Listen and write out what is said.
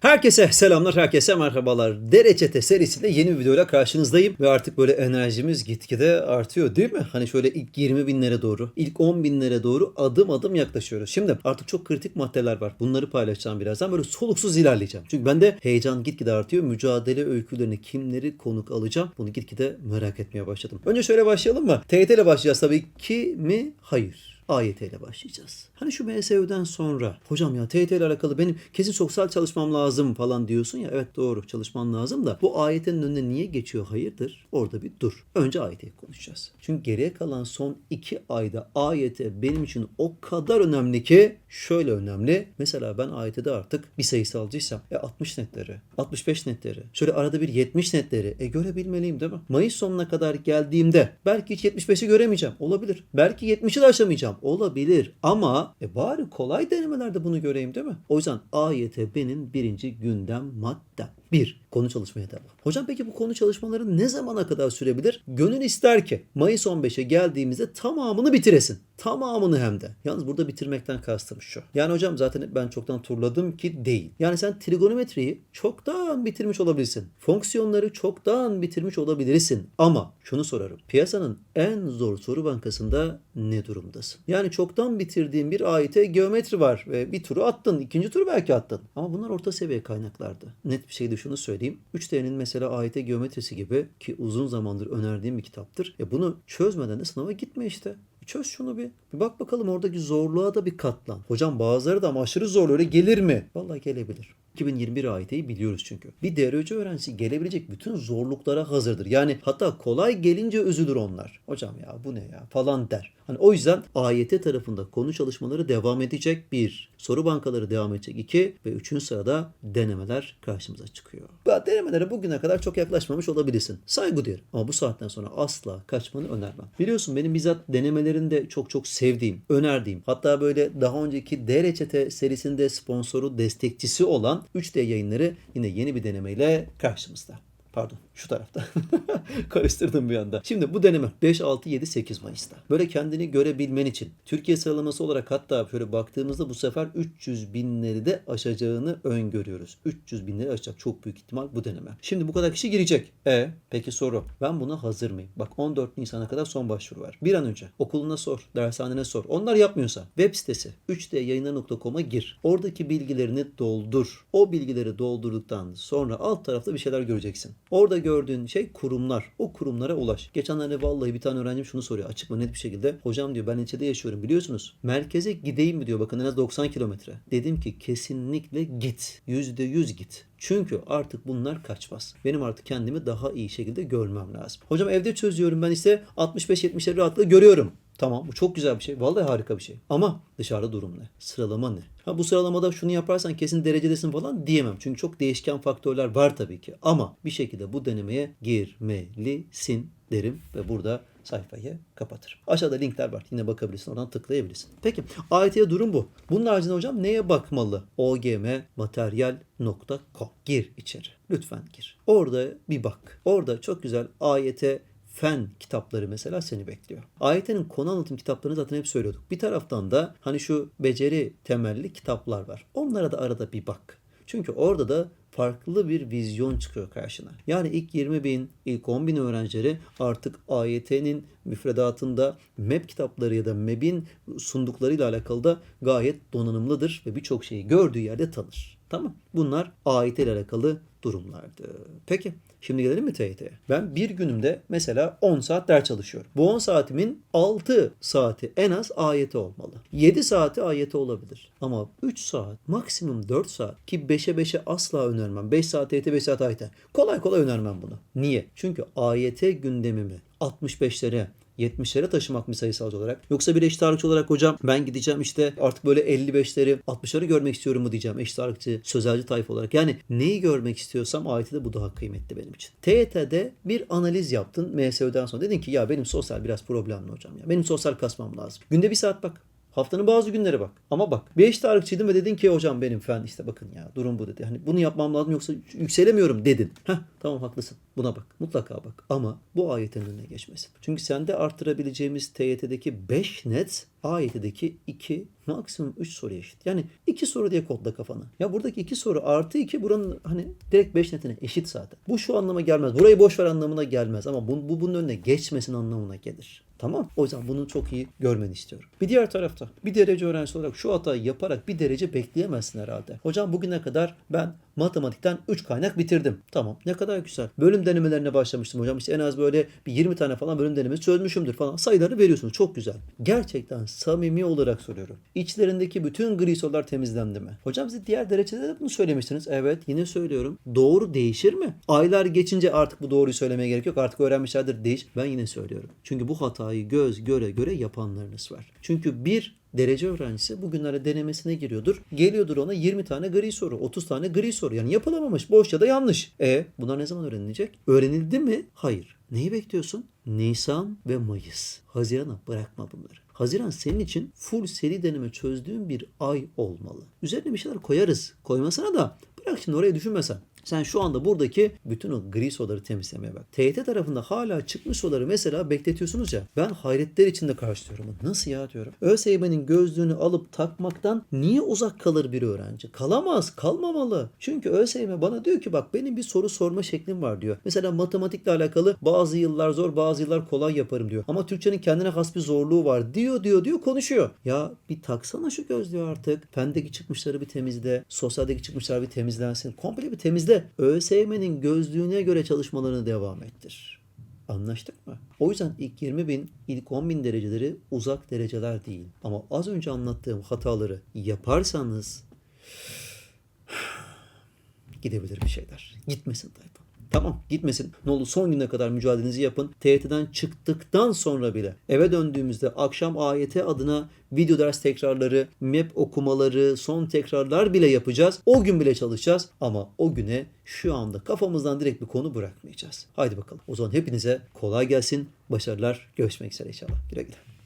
Herkese selamlar, herkese merhabalar. Dereçete serisinde yeni bir videoyla karşınızdayım. Ve artık böyle enerjimiz gitgide artıyor değil mi? Hani şöyle ilk 20 binlere doğru, ilk 10 binlere doğru adım adım yaklaşıyoruz. Şimdi artık çok kritik maddeler var. Bunları paylaşacağım birazdan. Böyle soluksuz ilerleyeceğim. Çünkü bende heyecan gitgide artıyor. Mücadele öykülerini kimleri konuk alacağım? Bunu gitgide merak etmeye başladım. Önce şöyle başlayalım mı? TYT ile başlayacağız tabii ki mi? Hayır. AYT ile başlayacağız. Hani şu MSÜ'den sonra hocam ya TYT ile alakalı benim kesin sosyal çalışmam lazım falan diyorsun ya evet doğru çalışman lazım da bu AYT'nin önüne niye geçiyor hayırdır? Orada bir dur. Önce AYT'yi konuşacağız. Çünkü geriye kalan son iki ayda AYT benim için o kadar önemli ki şöyle önemli. Mesela ben AYT'de artık bir sayısalcıysam e 60 netleri, 65 netleri, şöyle arada bir 70 netleri e görebilmeliyim değil mi? Mayıs sonuna kadar geldiğimde belki hiç 75'i göremeyeceğim. Olabilir. Belki 70'i de aşamayacağım. Olabilir. Ama e bari kolay denemelerde bunu göreyim değil mi? O yüzden AYT benim birinci gündem maddem. Bir, konu çalışmaya devam. Hocam peki bu konu çalışmaları ne zamana kadar sürebilir? Gönül ister ki Mayıs 15'e geldiğimizde tamamını bitiresin. Tamamını hem de. Yalnız burada bitirmekten kastım şu. Yani hocam zaten ben çoktan turladım ki değil. Yani sen trigonometriyi çoktan bitirmiş olabilirsin. Fonksiyonları çoktan bitirmiş olabilirsin. Ama şunu sorarım. Piyasanın en zor soru bankasında ne durumdasın? Yani çoktan bitirdiğin bir AYT geometri var ve bir turu attın. ikinci turu belki attın. Ama bunlar orta seviye kaynaklardı. Net bir şekilde şunu söyleyeyim. 3D'nin mesela AYT geometrisi gibi ki uzun zamandır önerdiğim bir kitaptır. E bunu çözmeden de sınava gitme işte. Çöz şunu bir. Bir bak bakalım oradaki zorluğa da bir katlan. Hocam bazıları da ama aşırı zor öyle gelir mi? Vallahi gelebilir. 2021 AYT'yi biliyoruz çünkü. Bir DRC öğrencisi gelebilecek bütün zorluklara hazırdır. Yani hatta kolay gelince üzülür onlar. Hocam ya bu ne ya falan der. Hani o yüzden AYT tarafında konu çalışmaları devam edecek. Bir, soru bankaları devam edecek. iki ve üçüncü sırada denemeler karşımıza çıkıyor. Bu denemelere bugüne kadar çok yaklaşmamış olabilirsin. Saygı duyarım. Ama bu saatten sonra asla kaçmanı önermem. Biliyorsun benim bizzat denemelerinde çok çok sevdiğim, önerdiğim hatta böyle daha önceki D reçete serisinde sponsoru destekçisi olan 3D yayınları yine yeni bir denemeyle karşımızda. Pardon şu tarafta. Karıştırdım bir anda. Şimdi bu deneme 5, 6, 7, 8 Mayıs'ta. Böyle kendini görebilmen için Türkiye sıralaması olarak hatta şöyle baktığımızda bu sefer 300 binleri de aşacağını öngörüyoruz. 300 binleri aşacak çok büyük ihtimal bu deneme. Şimdi bu kadar kişi girecek. E peki soru. Ben buna hazır mıyım? Bak 14 Nisan'a kadar son başvuru var. Bir an önce okuluna sor, dershanene sor. Onlar yapmıyorsa web sitesi 3dyayınlar.com'a gir. Oradaki bilgilerini doldur. O bilgileri doldurduktan sonra alt tarafta bir şeyler göreceksin. Orada gördüğün şey kurumlar. O kurumlara ulaş. Geçenlerde vallahi bir tane öğrencim şunu soruyor açık mı net bir şekilde. Hocam diyor ben ilçede yaşıyorum biliyorsunuz. Merkeze gideyim mi diyor bakın en az 90 kilometre. Dedim ki kesinlikle git. %100 git. Çünkü artık bunlar kaçmaz. Benim artık kendimi daha iyi şekilde görmem lazım. Hocam evde çözüyorum ben ise 65-70'leri rahatlıkla görüyorum. Tamam bu çok güzel bir şey. Vallahi harika bir şey. Ama dışarıda durum ne? Sıralama ne? Ha bu sıralamada şunu yaparsan kesin derecedesin falan diyemem. Çünkü çok değişken faktörler var tabii ki. Ama bir şekilde bu denemeye girmelisin derim ve burada sayfayı kapatırım. Aşağıda linkler var. Yine bakabilirsin. Oradan tıklayabilirsin. Peki AYT'ye durum bu. Bunun haricinde hocam neye bakmalı? ogmmateryal.com Gir içeri. Lütfen gir. Orada bir bak. Orada çok güzel AYT fen kitapları mesela seni bekliyor. AYT'nin konu anlatım kitaplarını zaten hep söylüyorduk. Bir taraftan da hani şu beceri temelli kitaplar var. Onlara da arada bir bak. Çünkü orada da farklı bir vizyon çıkıyor karşına. Yani ilk 20 bin, ilk 10 bin öğrencileri artık AYT'nin müfredatında MEP kitapları ya da MEB'in sunduklarıyla alakalı da gayet donanımlıdır ve birçok şeyi gördüğü yerde tanır. Tamam. Bunlar AYT ile alakalı durumlardı. Peki şimdi gelelim mi TYT'ye? Ben bir günümde mesela 10 saat ders çalışıyorum. Bu 10 saatimin 6 saati en az AYT olmalı. 7 saati AYT olabilir. Ama 3 saat maksimum 4 saat ki 5'e 5'e asla önermem. 5 saat TYT 5 saat AYT. Kolay kolay önermem bunu. Niye? Çünkü AYT gündemimi 65'lere 70'lere taşımak mı sayısalcı olarak? Yoksa bir eşit ağırlıkçı olarak hocam ben gideceğim işte artık böyle 55'leri 60'ları görmek istiyorum mu diyeceğim eşit ağırlıkçı sözelci tayfa olarak. Yani neyi görmek istiyorsam AYT'de bu daha kıymetli benim için. TYT'de bir analiz yaptın MSÖ'den sonra dedin ki ya benim sosyal biraz problemli hocam ya. Benim sosyal kasmam lazım. Günde bir saat bak. Haftanın bazı günleri bak. Ama bak. Bir eşit ağırlıkçıydın ve dedin ki hocam benim fen işte bakın ya durum bu dedi. Hani bunu yapmam lazım yoksa yükselemiyorum dedin. Heh tamam haklısın. Buna bak. Mutlaka bak. Ama bu ayetin önüne geçmesin. Çünkü sende arttırabileceğimiz TYT'deki 5 net A7'deki 2 maksimum 3 soru eşit. Yani 2 soru diye kodla kafanı. Ya buradaki 2 soru artı 2 buranın hani direkt 5 netine eşit zaten. Bu şu anlama gelmez. Burayı boş ver anlamına gelmez ama bu, bu bunun önüne geçmesin anlamına gelir. Tamam. O yüzden bunu çok iyi görmeni istiyorum. Bir diğer tarafta bir derece öğrencisi olarak şu hatayı yaparak bir derece bekleyemezsin herhalde. Hocam bugüne kadar ben matematikten 3 kaynak bitirdim. Tamam ne kadar güzel. Bölüm denemelerine başlamıştım hocam. İşte en az böyle bir 20 tane falan bölüm denemesi çözmüşümdür falan. Sayıları veriyorsunuz. Çok güzel. Gerçekten samimi olarak soruyorum. İçlerindeki bütün gri sorular temizlendi mi? Hocam siz diğer derecede de bunu söylemiştiniz. Evet yine söylüyorum. Doğru değişir mi? Aylar geçince artık bu doğruyu söylemeye gerek yok. Artık öğrenmişlerdir değiş. Ben yine söylüyorum. Çünkü bu hatayı göz göre göre yapanlarınız var. Çünkü bir derece öğrencisi bugünlere denemesine giriyordur. Geliyordur ona 20 tane gri soru, 30 tane gri soru. Yani yapılamamış, boş ya da yanlış. E bunlar ne zaman öğrenilecek? Öğrenildi mi? Hayır. Neyi bekliyorsun? Nisan ve Mayıs. Hazirana bırakma bunları. Haziran senin için full seri deneme çözdüğün bir ay olmalı. Üzerine bir şeyler koyarız. Koymasana da bırak şimdi oraya düşünmesen. Sen şu anda buradaki bütün o gri soruları temizlemeye bak. TYT tarafında hala çıkmış soruları mesela bekletiyorsunuz ya. Ben hayretler içinde karşılıyorum. Nasıl ya diyorum. ÖSYM'nin gözlüğünü alıp takmaktan niye uzak kalır bir öğrenci? Kalamaz, kalmamalı. Çünkü ÖSYM bana diyor ki bak benim bir soru sorma şeklim var diyor. Mesela matematikle alakalı bazı yıllar zor, bazı yıllar kolay yaparım diyor. Ama Türkçenin kendine has bir zorluğu var diyor diyor diyor konuşuyor. Ya bir taksana şu gözlüğü artık. Fendeki çıkmışları bir temizle. Sosyaldeki çıkmışlar bir temizlensin. Komple bir temizle. ÖSYM'nin gözlüğüne göre çalışmalarını devam ettir. Anlaştık mı? O yüzden ilk 20 bin, ilk 10 bin dereceleri uzak dereceler değil. Ama az önce anlattığım hataları yaparsanız gidebilir bir şeyler. Gitmesin tayfa. Tamam gitmesin. Ne olur son güne kadar mücadelenizi yapın. TYT'den çıktıktan sonra bile eve döndüğümüzde akşam AYT adına video ders tekrarları, map okumaları, son tekrarlar bile yapacağız. O gün bile çalışacağız ama o güne şu anda kafamızdan direkt bir konu bırakmayacağız. Haydi bakalım. O zaman hepinize kolay gelsin. Başarılar. Görüşmek üzere inşallah. Güle güle.